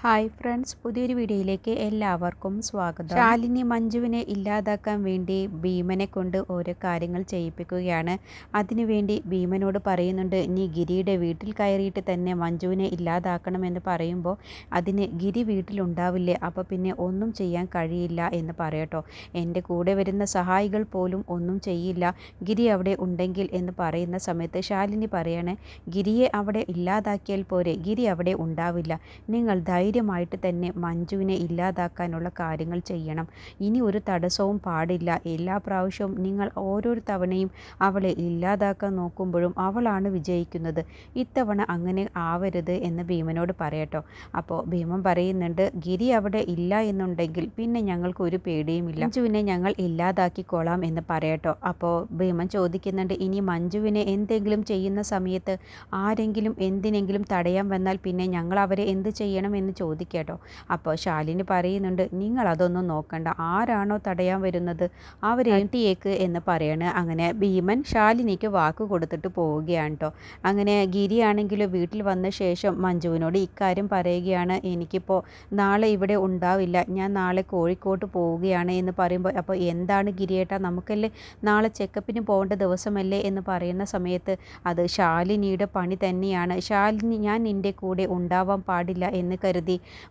Hi friends പുതിയൊരു വീഡിയോയിലേക്ക് എല്ലാവർക്കും സ്വാഗതം. ശാലിനി മഞ്ജുവിനെ ഇല്ലാതാക്കാൻ വേണ്ടി ഭീമനെ കൊണ്ട് ഓരോ കാര്യങ്ങൾ ചെയ്യിപ്പിക്കുകയാണ്. അതിനുവേണ്ടി ഭീമനോട് പറയുന്നുണ്ട് നീ ഗിരിയുടെ വീട്ടിൽ കയറിയിട്ട് തന്നെ മഞ്ജുവിനെ ഇല്ലാതാക്കണമെന്ന് പറയുമ്പോൾ അതിന് ഗിരി വീട്ടിലുണ്ടാവില്ലേ? അപ്പോൾ പിന്നെ ഒന്നും ചെയ്യാൻ കഴിയില്ല എന്ന് പറയട്ടോ എന്റെ കൂടെ വരുന്ന സഹായികൾ പോലും ഒന്നും ചെയ്യില്ല. ഗിരി അവിടെ ഉണ്ടെങ്കിൽ എന്ന് പറയുന്ന സമയത്ത് ശാലിനി പറയണേ ഗിരിയെ അവിടെ ഇല്ലാതാക്കിയാൽ പോരെ. ഗിരി അവിടെ ഉണ്ടാവില്ല. നിങ്ങൾ ധൈര്യമായിട്ട് തന്നെ മഞ്ജുവിനെ ഇല്ലാതാക്കാനുള്ള കാര്യങ്ങൾ ചെയ്യണം. ഇനി ഒരു തടസ്സവും പാടില്ല. എല്ലാ പ്രാവശ്യവും നിങ്ങൾ ഓരോരു തവണയും അവളെ ഇല്ലാതാക്കാൻ നോക്കുമ്പോഴും അവളാണ് വിജയിക്കുന്നത്. ഇത്തവണ അങ്ങനെ ആവരുത് എന്ന് ഭീമനോട് പറയട്ടോ. അപ്പോൾ ഭീമൻ പറയുന്നുണ്ട് ഗിരി അവിടെ ഇല്ല എന്നുണ്ടെങ്കിൽ പിന്നെ ഞങ്ങൾക്ക് ഒരു പേടിയുമില്ല. മഞ്ജുവിനെ ഞങ്ങൾ ഇല്ലാതാക്കിക്കോളാം എന്ന് പറയട്ടോ. അപ്പോൾ ഭീമൻ ചോദിക്കുന്നുണ്ട് ഇനി മഞ്ജുവിനെ എന്തെങ്കിലും ചെയ്യുന്ന സമയത്ത് ആരെങ്കിലും എന്തിനെങ്കിലും തടയാൻ വന്നാൽ പിന്നെ ഞങ്ങൾ അവരെ എന്ത് ചെയ്യണം എന്ന് ചോദിക്കട്ടോ. അപ്പോൾ ശാലിനി പറയുന്നുണ്ട് നിങ്ങൾ അതൊന്നും നോക്കണ്ട. ആരാണോ തടയാൻ വരുന്നത്? അവർ എട്ടിയേക്ക് എന്ന് പറയാണ്. അങ്ങനെ ഭീമൻ ശാലിനിക്ക് വാക്ക് കൊടുത്തിട്ട് പോവുകയാണ് കേട്ടോ അങ്ങനെ ഗിരിയാണെങ്കിൽ വീട്ടിൽ വന്ന ശേഷം മഞ്ജുവിനോട് ഇക്കാര്യം പറയുകയാണ്. എനിക്കിപ്പോൾ നാളെ ഇവിടെ ഉണ്ടാവില്ല. ഞാൻ നാളെ കോഴിക്കോട്ട് പോവുകയാണ് എന്ന് പറയുമ്പോൾ അപ്പോൾ എന്താണ് ഗിരിയേട്ട? നമുക്കല്ലേ നാളെ ചെക്കപ്പിന് പോകേണ്ട ദിവസമല്ലേ? എന്ന് പറയുന്ന സമയത്ത് അത് ശാലിനിയുടെ പണി തന്നെയാണ്. ശാലിനി ഞാൻ നിന്റെ കൂടെ ഉണ്ടാവാൻ പാടില്ല എന്ന് കരുതി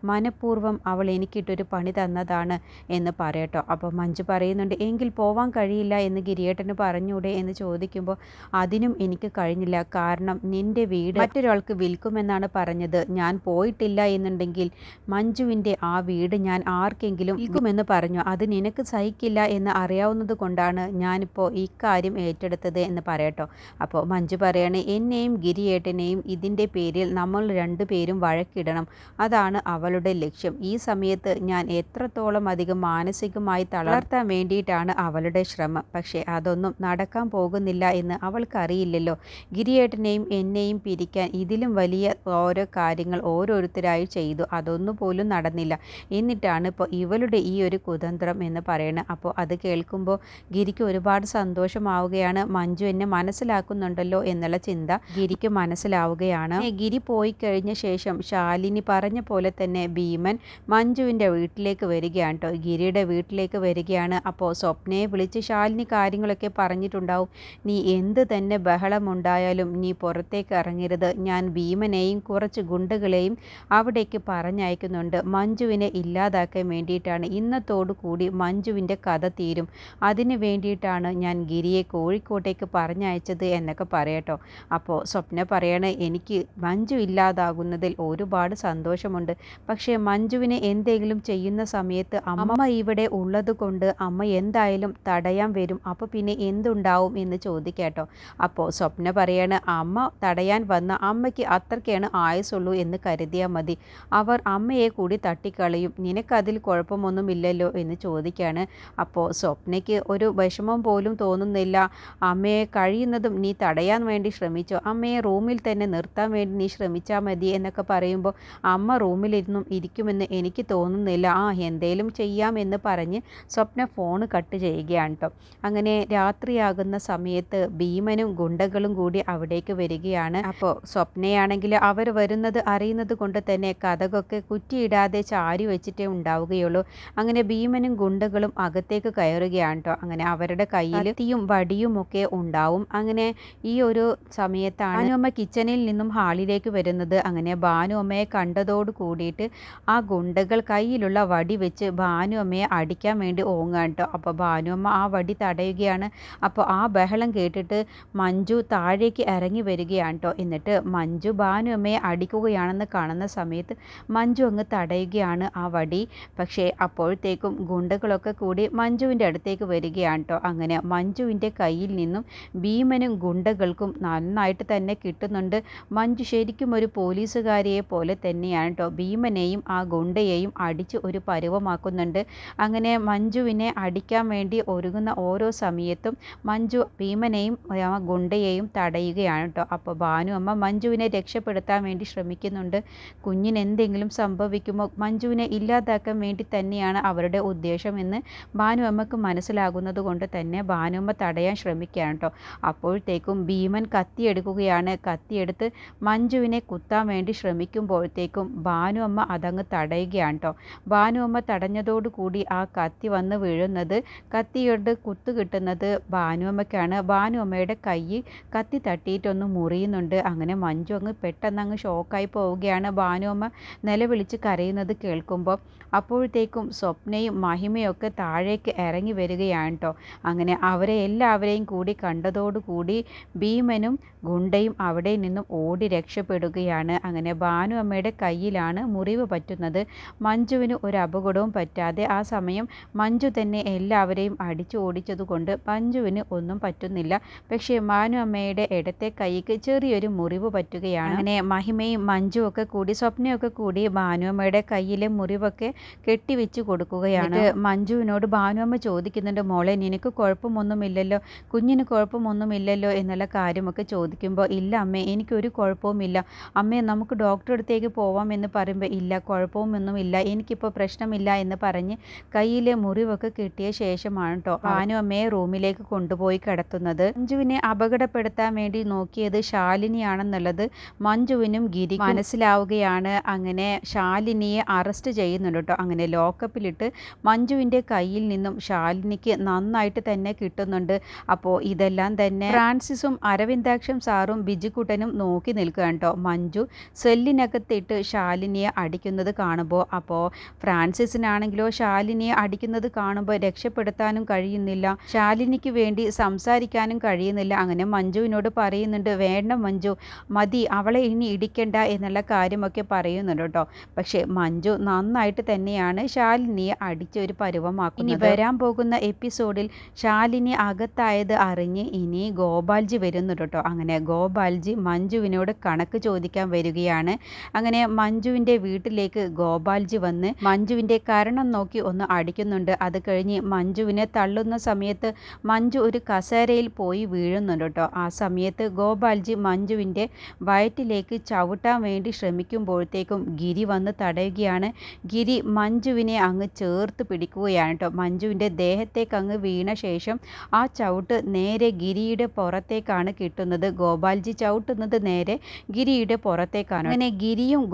മനഃപൂർവം അവൾ എനിക്കിട്ടൊരു പണി തന്നതാണ് എന്ന് പറയട്ടോ. അപ്പോൾ മഞ്ജു പറയുന്നുണ്ട് എങ്കിൽ പോവാൻ കഴിയില്ല എന്ന് ഗിരിയേട്ടന് പറഞ്ഞൂടെ? എന്ന് ചോദിക്കുമ്പോൾ അതിനും എനിക്ക് കഴിഞ്ഞില്ല. കാരണം നിന്റെ വീട് മറ്റൊരാൾക്ക് വിൽക്കുമെന്നാണ് പറഞ്ഞത്. ഞാൻ പോയിട്ടില്ല എന്നുണ്ടെങ്കിൽ മഞ്ജുവിന്റെ ആ വീട് ഞാൻ ആർക്കെങ്കിലും വിൽക്കുമെന്ന് പറഞ്ഞു. അത് നിനക്ക് സഹിക്കില്ല എന്ന് അറിയാവുന്നത് കൊണ്ടാണ് ഞാനിപ്പോൾ ഈ കാര്യം ഏറ്റെടുത്തത് എന്ന് പറയട്ടോ. അപ്പോൾ മഞ്ജു പറയണേ എന്നെയും ഗിരിയേട്ടനെയും ഇതിന്റെ പേരിൽ നമ്മൾ രണ്ടുപേരും വഴക്കിടണം. അതാണ് അവളുടെ ലക്ഷ്യം. ഈ സമയത്ത് ഞാൻ എത്രത്തോളം അധികം മാനസികമായി തളർത്താൻ വേണ്ടിയിട്ടാണ് അവളുടെ ശ്രമം. പക്ഷേ അതൊന്നും നടക്കാൻ പോകുന്നില്ല എന്ന് അവൾക്കറിയില്ലല്ലോ. ഗിരിയേട്ടനെയും എന്നെയും പിരിക്കാൻ ഇതിലും വലിയ ഓരോ കാര്യങ്ങൾ ഓരോരുത്തരായി ചെയ്തു. അതൊന്നും പോലും നടന്നില്ല. എന്നിട്ടാണ് ഇപ്പോൾ ഇവളുടെ ഈ ഒരു കുതന്ത്രം എന്ന് പറയുന്നത് അപ്പോൾ അത് കേൾക്കുമ്പോൾ ഗിരിക്ക് ഒരുപാട് സന്തോഷമാവുകയാണ്. മഞ്ജു എന്നെ മനസ്സിലാക്കുന്നുണ്ടല്ലോ എന്നുള്ള ചിന്ത ഗിരിക്ക് മനസ്സിലാവുകയാണ്. ഗിരി പോയി കഴിഞ്ഞ ശേഷം ശാലിനി പറഞ്ഞ പോലെ തന്നെ ഭീമൻ മഞ്ജുവിന്റെ വീട്ടിലേക്ക് വരികയാണ് കേട്ടോ. ഗിരിയുടെ വീട്ടിലേക്ക് വരികയാണ്. അപ്പോൾ സ്വപ്നയെ വിളിച്ച് ശാലിനി കാര്യങ്ങളൊക്കെ പറഞ്ഞിട്ടുണ്ടാവും. നീ എന്ത് തന്നെ ബഹളമുണ്ടായാലും നീ പുറത്തേക്ക് ഇറങ്ങരുത്. ഞാൻ ഭീമനെയും കുറച്ച് ഗുണ്ടകളെയും അവിടേക്ക് പറഞ്ഞയക്കുന്നുണ്ട്. മഞ്ജുവിനെ ഇല്ലാതാക്കാൻ വേണ്ടിയിട്ടാണ്. ഇന്നത്തോടു കൂടി മഞ്ജുവിന്റെ കഥ തീരും. അതിന് വേണ്ടിയിട്ടാണ് ഞാൻ ഗിരിയെ കോഴിക്കോട്ടേക്ക് പറഞ്ഞയച്ചത് എന്നൊക്കെ പറയട്ടോ. അപ്പോൾ സ്വപ്ന പറയണേ എനിക്ക് മഞ്ജു ഇല്ലാതാകുന്നതിൽ ഒരുപാട് സന്തോഷമുണ്ട്. പക്ഷേ മഞ്ജുവിന് എന്തെങ്കിലും ചെയ്യുന്ന സമയത്ത് അമ്മ ഇവിടെ ഉള്ളത് കൊണ്ട് അമ്മ എന്തായാലും തടയാൻ വരും. അപ്പോൾ പിന്നെ എന്തുണ്ടാവും എന്ന് ചോദിക്കാട്ടോ. അപ്പോൾ സ്വപ്ന പറയാണ് അമ്മ തടയാൻ വന്ന അമ്മയ്ക്ക് അത്രയ്ക്കാണ് ആയുസുള്ളൂ എന്ന് കരുതിയാൽ മതി. അവർ അമ്മയെ കൂടി തട്ടിക്കളയും. നിനക്കതിൽ കുഴപ്പമൊന്നുമില്ലല്ലോ എന്ന് ചോദിക്കുകയാണ് അപ്പോൾ സ്വപ്നയ്ക്ക് ഒരു വിഷമം പോലും തോന്നുന്നില്ല. അമ്മയെ കഴിയുന്നതും നീ തടയാൻ വേണ്ടി ശ്രമിച്ചോ? അമ്മയെ റൂമിൽ തന്നെ നിർത്താൻ വേണ്ടി നീ ശ്രമിച്ചാൽ മതി എന്നൊക്കെ പറയുമ്പോൾ അമ്മ റൂമിലിരുന്നും ഇരിക്കുമെന്ന് എനിക്ക് തോന്നുന്നില്ല. ആ എന്തേലും ചെയ്യാമെന്ന് പറഞ്ഞ് സ്വപ്ന ഫോൺ കട്ട് ചെയ്യുകയാണ് കേട്ടോ അങ്ങനെ രാത്രിയാകുന്ന സമയത്ത് ഭീമനും ഗുണ്ടകളും കൂടി അവിടേക്ക് വരികയാണ്. അപ്പോൾ സ്വപ്നയാണെങ്കിൽ അവർ വരുന്നത് അറിയുന്നത് കൊണ്ട് തന്നെ കഥകൊക്കെ കുറ്റിയിടാതെ ചാരി വെച്ചിട്ടേ ഉണ്ടാവുകയുള്ളൂ. അങ്ങനെ ഭീമനും ഗുണ്ടകളും അകത്തേക്ക് കയറുകയാണ് കേട്ടോ അങ്ങനെ അവരുടെ കയ്യിൽ തീയും വടിയും ഒക്കെ ഉണ്ടാവും. അങ്ങനെ ഈ ഒരു സമയത്താണ് ഭാനുഅമ്മ കിച്ചണിൽ നിന്നും ഹാളിലേക്ക് വരുന്നത്. അങ്ങനെ ഭാനുഅമ്മയെ കണ്ടതോട് കൂടിയിട്ട് ആ ഗുണ്ടകൾ കയ്യിലുള്ള വടി വെച്ച് ഭാനുഅമ്മയെ അടിക്കാൻ വേണ്ടി ഓങ്ങാൻ കേട്ടോ അപ്പോൾ ഭാനുഅമ്മ ആ വടി തടയുകയാണ്. അപ്പോൾ ആ ബഹളം കേട്ടിട്ട് മഞ്ജു താഴേക്ക് ഇറങ്ങി വരികയാണ് കേട്ടോ എന്നിട്ട് മഞ്ജു ഭാനുഅമ്മയെ അടിക്കുകയാണെന്ന് കാണുന്ന സമയത്ത് മഞ്ജു അങ്ങ് തടയുകയാണ് ആ വടി. പക്ഷേ അപ്പോഴത്തേക്കും ഗുണ്ടകളൊക്കെ കൂടി മഞ്ജുവിന്റെ അടുത്തേക്ക് വരികയാണ് കേട്ടോ അങ്ങനെ മഞ്ജുവിന്റെ കയ്യിൽ നിന്നും ഭീമനും ഗുണ്ടകൾക്കും നന്നായിട്ട് തന്നെ കിട്ടുന്നുണ്ട്. മഞ്ജു ശരിക്കും ഒരു പോലീസുകാരിയെ പോലെ തന്നെയാണ് കേട്ടോ ഭീമനെയും ആ ഗുണ്ടയെയും അടിച്ച് ഒരു പരുവമാക്കുന്നുണ്ട്. അങ്ങനെ മഞ്ജുവിനെ അടിക്കാൻ വേണ്ടി ഒരുങ്ങുന്ന ഓരോ സമയത്തും മഞ്ജു ഭീമനെയും ആ ഗുണ്ടയെയും തടയുകയാണ് കേട്ടോ. അപ്പോൾ ഭാനു അമ്മ മഞ്ജുവിനെ രക്ഷപ്പെടുത്താൻ വേണ്ടി ശ്രമിക്കുന്നുണ്ട്. കുഞ്ഞിന് എന്തെങ്കിലും സംഭവിക്കുമോ? മഞ്ജുവിനെ ഇല്ലാതാക്കാൻ വേണ്ടി തന്നെയാണ് അവരുടെ ഉദ്ദേശമെന്ന് ഭാനു അമ്മയ്ക്ക് മനസ്സിലാകുന്നത് കൊണ്ട് തന്നെ ഭാനുമ്മ തടയാൻ ശ്രമിക്കുകയാണ് കേട്ടോ. അപ്പോഴത്തേക്കും ഭീമൻ കത്തിയെടുക്കുകയാണ്. കത്തിയെടുത്ത് മഞ്ജുവിനെ കുത്താൻ വേണ്ടി ശ്രമിക്കുമ്പോഴത്തേക്കും ഭാ ഭാനു അമ്മ അതങ്ങ് തടയുകയാണ് കേട്ടോ ഭാനു അമ്മ തടഞ്ഞതോടുകൂടി ആ കത്തി വന്ന് വീഴുന്നത് കത്തിയോട് കുത്തു കിട്ടുന്നത് ഭാനു അമ്മയ്ക്കാണ്. ഭാനു അമ്മയുടെ കൈ കത്തി തട്ടിയിട്ടൊന്ന് മുറിയുന്നുണ്ട്. അങ്ങനെ മഞ്ജു അങ്ങ് പെട്ടെന്ന് അങ്ങ് ഷോക്കായി പോവുകയാണ്. ഭാനുവമ്മ നിലവിളിച്ച് കരയുന്നത് കേൾക്കുമ്പോൾ അപ്പോഴത്തേക്കും സ്വപ്നയും മഹിമയും ഒക്കെ താഴേക്ക് ഇറങ്ങി വരികയാണ് കേട്ടോ അങ്ങനെ അവരെ എല്ലാവരെയും കൂടി കണ്ടതോടുകൂടി ഭീമനും ഗുണ്ടയും അവിടെ നിന്നും ഓടി രക്ഷപ്പെടുകയാണ്. അങ്ങനെ ഭാനു അമ്മയുടെ കയ്യിലാണ് മുറിവ് പറ്റുന്നത്. മഞ്ജുവിന് ഒരു അപകടവും പറ്റാതെ ആ സമയം മഞ്ജു തന്നെ എല്ലാവരെയും അടിച്ചു ഓടിച്ചതുകൊണ്ട് മഞ്ജുവിന് ഒന്നും പറ്റുന്നില്ല. പക്ഷേ മാനു അമ്മയുടെ ഇടത്തെ കൈക്ക് ചെറിയൊരു മുറിവ് പറ്റുകയാണ്. അങ്ങനെ മഹിമയും മഞ്ജു ഒക്കെ കൂടി സ്വപ്നയൊക്കെ കൂടി ഭാനുവമ്മയുടെ കയ്യിലെ മുറിവൊക്കെ കെട്ടിവെച്ച് കൊടുക്കുകയാണ്. മഞ്ജുവിനോട് ഭാനുവമ്മ ചോദിക്കുന്നുണ്ട് മോളെ നിനക്ക് കുഴപ്പമൊന്നുമില്ലല്ലോ കുഞ്ഞിന് കുഴപ്പമൊന്നുമില്ലല്ലോ എന്നുള്ള കാര്യമൊക്കെ ചോദിക്കുമ്പോൾ ഇല്ല അമ്മേ എനിക്കൊരു കുഴപ്പവുമില്ല. അമ്മേ നമുക്ക് ഡോക്ടറെ അടുത്തേക്ക് പോവാം എന്ന് പറയുമ്പോൾ ഇല്ല കുഴപ്പമൊന്നും ഇല്ല എനിക്കിപ്പോൾ പ്രശ്നമില്ല എന്ന് പറഞ്ഞ് കയ്യിലെ മുറിവൊക്കെ കിട്ടിയ ശേഷമാണ് കേട്ടോ ആനു അമ്മയെ റൂമിലേക്ക് കൊണ്ടുപോയി കിടത്തുന്നത്. മഞ്ജുവിനെ അപകടപ്പെടുത്താൻ വേണ്ടി നോക്കിയത് ശാലിനിയാണെന്നുള്ളത് മഞ്ജുവിനും ഗിരി മനസ്സിലാവുകയാണ്. അങ്ങനെ ശാലിനിയെ അറസ്റ്റ് ചെയ്യുന്നുണ്ട് കേട്ടോ അങ്ങനെ ലോക്കപ്പിലിട്ട് മഞ്ജുവിന്റെ കയ്യിൽ നിന്നും ശാലിനിക്ക് നന്നായിട്ട് തന്നെ കിട്ടുന്നുണ്ട്. അപ്പോൾ ഇതെല്ലാം തന്നെ ഫ്രാൻസിസും അരവിന്ദാക്ഷം സാറും ബിജുക്കുട്ടനും നോക്കി നിൽക്കുകയാണ് കേട്ടോ മഞ്ജു സെല്ലിനകത്തിട്ട് ശാലിനിയെ അടിക്കുന്നത് കാണുമ്പോൾ അപ്പോൾ ഫ്രാൻസിസിനാണെങ്കിലോ ശാലിനിയെ അടിക്കുന്നത് കാണുമ്പോൾ രക്ഷപ്പെടുത്താനും കഴിയുന്നില്ല. ശാലിനിക്ക് വേണ്ടി സംസാരിക്കാനും കഴിയുന്നില്ല. അങ്ങനെ മഞ്ജുവിനോട് പറയുന്നുണ്ട് വേണ്ട മഞ്ജു മതി അവളെ ഇനി ഇടിക്കണ്ട എന്നുള്ള കാര്യമൊക്കെ പറയുന്നുണ്ട് കേട്ടോ. പക്ഷേ മഞ്ജു നന്നായിട്ട് തന്നെയാണ് ശാലിനിയെ അടിച്ച ഒരു പരുവമാക്കുന്നത്. ഇനി വരാൻ പോകുന്ന എപ്പിസോഡിൽ ശാലിനി അകത്തായത് അറിഞ്ഞ് ഇനി ഗോപാൽജി വരുന്നുണ്ട് കേട്ടോ. അങ്ങനെ ഗോപാൽജി മഞ്ജുവിനോട് കണക്ക് ചോദിക്കാൻ വരികയാണ്. അങ്ങനെ മഞ്ജുവിന്റെ വീട്ടിലേക്ക് ഗോപാൽജി വന്ന് മഞ്ജുവിന്റെ കരണം നോക്കി ഒന്ന് അടിക്കുന്നുണ്ട്. അത് കഴിഞ്ഞ് മഞ്ജുവിനെ തള്ളുന്ന സമയത്ത് മഞ്ജു ഒരു കസേരയിൽ പോയി വീഴുന്നുണ്ട് കേട്ടോ. ആ സമയത്ത് ഗോപാൽജി മഞ്ജുവിന്റെ വയറ്റിലേക്ക് ചവിട്ടാൻ വേണ്ടി ശ്രമിക്കുമ്പോഴത്തേക്കും ഗിരി വന്ന് തടയുകയാണ്. ഗിരി മഞ്ജുവിനെ അങ്ങ് ചേർത്ത് പിടിക്കുകയാണ് കേട്ടോ. മഞ്ജുവിന്റെ ദേഹത്തേക്ക് അങ്ങ് വീണ ശേഷം ആ ചവിട്ട് നേരെ ഗിരിയുടെ പുറത്തേക്കാണ് കിട്ടുന്നത്. ഗോപാൽജി ചവിട്ടുന്നത് നേരെ ഗിരിയുടെ പുറത്തേക്കാണ്. അങ്ങനെ ഗിരിയും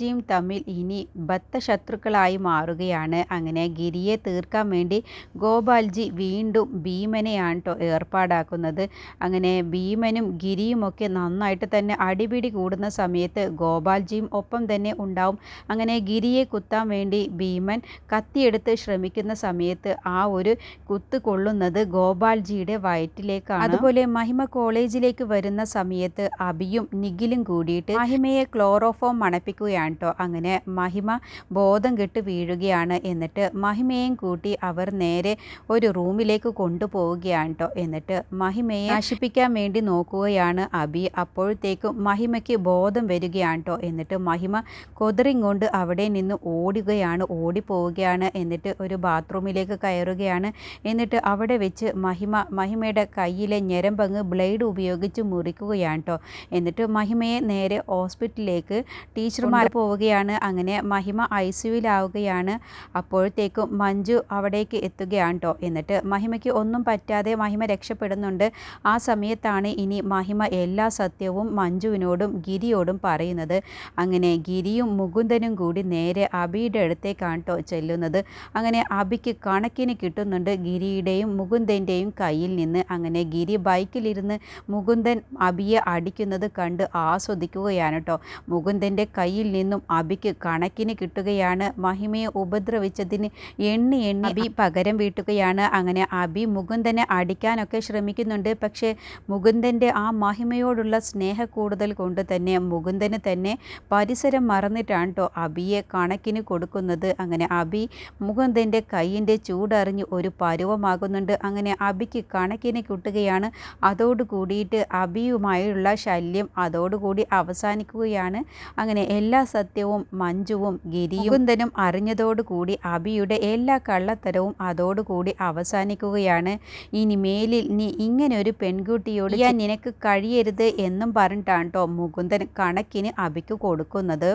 ഗോപാൽജിയും തമ്മിൽ ഇനി ബദ്ധശത്രുക്കളായി മാറുകയാണ്. അങ്ങനെ ഗിരിയെ തീർക്കാൻ വേണ്ടി ഗോപാൽജി വീണ്ടും ഭീമനെയാണ് കേട്ടോ ഏർപ്പാടാക്കുന്നത്. അങ്ങനെ ഭീമനും ഗിരിയുമൊക്കെ നന്നായിട്ട് തന്നെ അടിപിടി കൂടുന്ന സമയത്ത് ഗോപാൽജിയും ഒപ്പം തന്നെ ഉണ്ടാവും. അങ്ങനെ ഗിരിയെ കുത്താൻ വേണ്ടി ഭീമൻ കത്തിയെടുത്ത് ശ്രമിക്കുന്ന സമയത്ത് ആ ഒരു കുത്ത് കൊള്ളുന്നത് ഗോപാൽജിയുടെ വയറ്റിലേക്കാണ്. അതുപോലെ മഹിമ കോളേജിലേക്ക് വരുന്ന സമയത്ത് അബിയും നിഖിലും കൂടിയിട്ട് മഹിമയെ ക്ലോറോഫോം മണപ്പിക്കുകയാണ്. കേട്ടോ അങ്ങനെ മഹിമ ബോധം കെട്ട് വീഴുകയാണ്. എന്നിട്ട് മഹിമയും കൂട്ടി അവർ നേരെ ഒരു റൂമിലേക്ക് കൊണ്ടുപോവുകയാണ് കേട്ടോ എന്നിട്ട് മഹിമയെ നശിപ്പിക്കാൻ വേണ്ടി നോക്കുകയാണ് അബി. അപ്പോഴത്തേക്കും മഹിമയ്ക്ക് ബോധം വരികയാണ് കേട്ടോ എന്നിട്ട് മഹിമ കൊതറിങ് കൊണ്ട് അവിടെ നിന്ന് ഓടുകയാണ്. ഓടിപ്പോവുകയാണ്. എന്നിട്ട് ഒരു ബാത്റൂമിലേക്ക് കയറുകയാണ്. എന്നിട്ട് അവിടെ വെച്ച് മഹിമ മഹിമയുടെ കയ്യിലെ ഞരമ്പങ്ങ് ബ്ലേഡ് ഉപയോഗിച്ച് മുറിക്കുകയാണ് കേട്ടോ എന്നിട്ട് മഹിമയെ നേരെ ഹോസ്പിറ്റലിലേക്ക് ടീച്ചർമാർ പോവുകയാണ്. അങ്ങനെ മഹിമ ഐ സിയുവിലാവുകയാണ് അപ്പോഴത്തേക്കും മഞ്ജു അവിടേക്ക് എത്തുകയാണ് കേട്ടോ എന്നിട്ട് മഹിമയ്ക്ക് ഒന്നും പറ്റാതെ മഹിമ രക്ഷപ്പെടുന്നുണ്ട്. ആ സമയത്താണ് ഇനി മഹിമ എല്ലാ സത്യവും മഞ്ജുവിനോടും ഗിരിയോടും പറയുന്നത്. അങ്ങനെ ഗിരിയും മുകുന്ദനും കൂടി നേരെ അബിയുടെ അടുത്തേക്കാണ് കേട്ടോ ചെല്ലുന്നത്. അങ്ങനെ അബിക്ക് കണക്കിന് കിട്ടുന്നുണ്ട് ഗിരിയുടെയും മുകുന്ദന്റെയും കയ്യിൽ നിന്ന്. അങ്ങനെ ഗിരി ബൈക്കിലിരുന്ന് മുകുന്ദൻ അബിയെ അടിക്കുന്നത് കണ്ട് ആസ്വദിക്കുകയാണ് കേട്ടോ മുകുന്ദന്റെ കയ്യിൽ നിന്നും അബിക്ക് കണക്കിന് കിട്ടുകയാണ്. മഹിമയെ ഉപദ്രവിച്ചതിന് എണ്ണി എണ്ണി അബി പകരം വീട്ടുകയാണ്. അങ്ങനെ അബി മുകുന്ദനെ അടിക്കാനൊക്കെ ശ്രമിക്കുന്നുണ്ട്. പക്ഷേ മുകുന്ദന്റെ ആ മഹിമയോടുള്ള സ്നേഹ കൂടുതൽ കൊണ്ട് തന്നെ മുകുന്ദന് തന്നെ പരിസരം മറന്നിട്ടാണ് കേട്ടോ അബിയെ കണക്കിന് കൊടുക്കുന്നത്. അങ്ങനെ അബി മുകുന്ദന്റെ കൈയിന്റെ ചൂടറിഞ്ഞ് ഒരു പരുവമാകുന്നുണ്ട്. അങ്ങനെ അബിക്ക് കണക്കിന് കിട്ടുകയാണ്. അതോടുകൂടിയിട്ട് അബിയുമായുള്ള ശല്യം അതോടുകൂടി അവസാനിക്കുകയാണ്. അങ്ങനെ എല്ലാ സത്യവും മഞ്ജുവും ഗിരിയും മുകുന്ദനും അറിഞ്ഞതോടുകൂടി അബിയുടെ എല്ലാ കള്ളത്തരവും അതോടുകൂടി അവസാനിക്കുകയാണ്. ഇനി മേലിൽ നീ ഇങ്ങനെ ഒരു പെൺകുട്ടിയോട് ഞാൻ നിനക്ക് കഴിയരുത് എന്നും പറഞ്ഞിട്ടാണ് കേട്ടോ മുകുന്ദൻ കണക്കിന് അബിക്ക് കൊടുക്കുന്നത്.